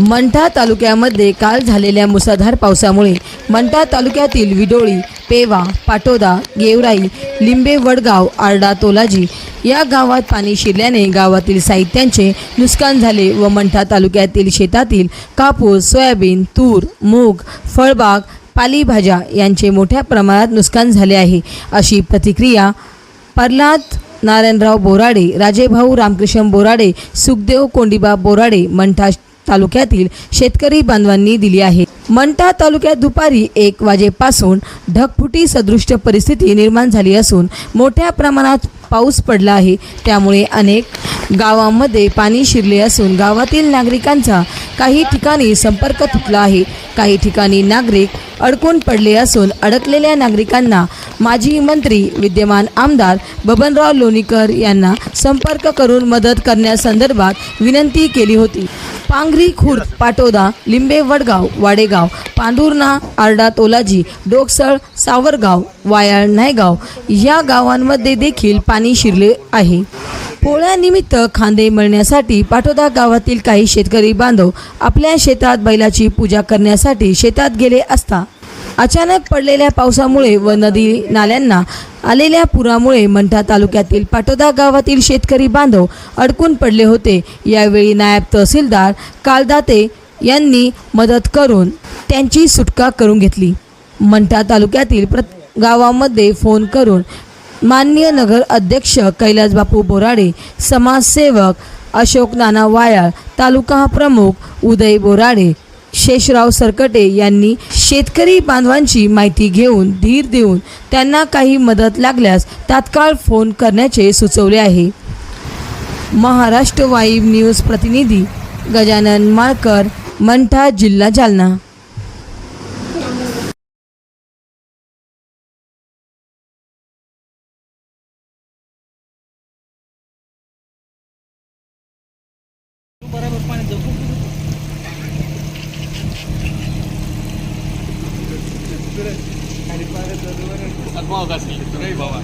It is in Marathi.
मंठा तालुक्यामध्ये काल झालेल्या मुसळधार पावसामुळे मंठा तालुक्यातील विडोळी पेवा पाटोदा गेवराई लिंबे वडगाव आरडा तोलाजी या गावात पाणी शिरल्याने गावातील साहित्यांचे नुकसान झाले व मंठा तालुक्यातील शेतातील कापूस सोयाबीन तूर मूग फळबाग पालेभाज्या यांचे मोठ्या प्रमाणात नुकसान झाले आहे. अशी प्रतिक्रिया प्रल्हाद नारायणराव बोराडे राजेभाऊ रामकृष्ण बोराडे सुखदेव कोंडिबा बोराडे मंठा तालुक्यातील शेतकरी बांधवांनी दिली आहे. मंठा तालुक्यात दुपारी एक वाजेपासून ढगफुटी सदृश्य परिस्थिती निर्माण झाली असून मोठ्या प्रमाणात पाऊस पडला आहे. त्यामुळे अनेक गावांमध्ये पाणी शिरले असून गावातील नागरिकांचा काही ठिकाणी संपर्क तुटला आहे. काही ठिकाणी नागरिक अडकून पडले असून अडकलेल्या नागरिकांना माजी मंत्री विद्यमान आमदार बबनराव लोणीकर यांना संपर्क करून मदत करण्यासंदर्भात विनंती केली होती. पांघरी खुर्द पाटोदा लिंबे वडगाव वाडेगाव पांडुर्णा आरडा तोलाजी डोकसळ सावरगाव वायाळ नायगाव या गावांमध्ये देखील पाणी शिरले आहे. पोळ्यानिमित्त खांदे मळण्यासाठी पाटोदा गावातील काही शेतकरी बांधव आपल्या शेतात बैलाची पूजा करण्यासाठी शेतात गेले असता अचानक पडलेल्या पावसामुळे व नदी नाल्यांना आलेल्या पुरामुळे मंठा तालुक्यातील पाटोदा गावातील शेतकरी बांधव अडकून पडले होते. यावेळी नायब तहसीलदार कालदाते यांनी मदत करून त्यांची सुटका करून घेतली. मंठा तालुक्यातील प्रत गावामध्ये फोन करून माननीय नगर अध्यक्ष कैलासबापू बोराडे समाजसेवक अशोक नाना वायाळ तालुका प्रमुख उदय बोराडे शेषराव सरकटे यांनी शेतकरी बांधवांची माहिती घेऊन धीर देऊन त्यांना काही मदत लागल्यास तात्काळ फोन करण्याचे सुचवले आहे. महाराष्ट्र वाईब न्यूज प्रतिनिधी गजानन माळकर मंठा जिल्हा जालना. Адмал дасни, рей баба.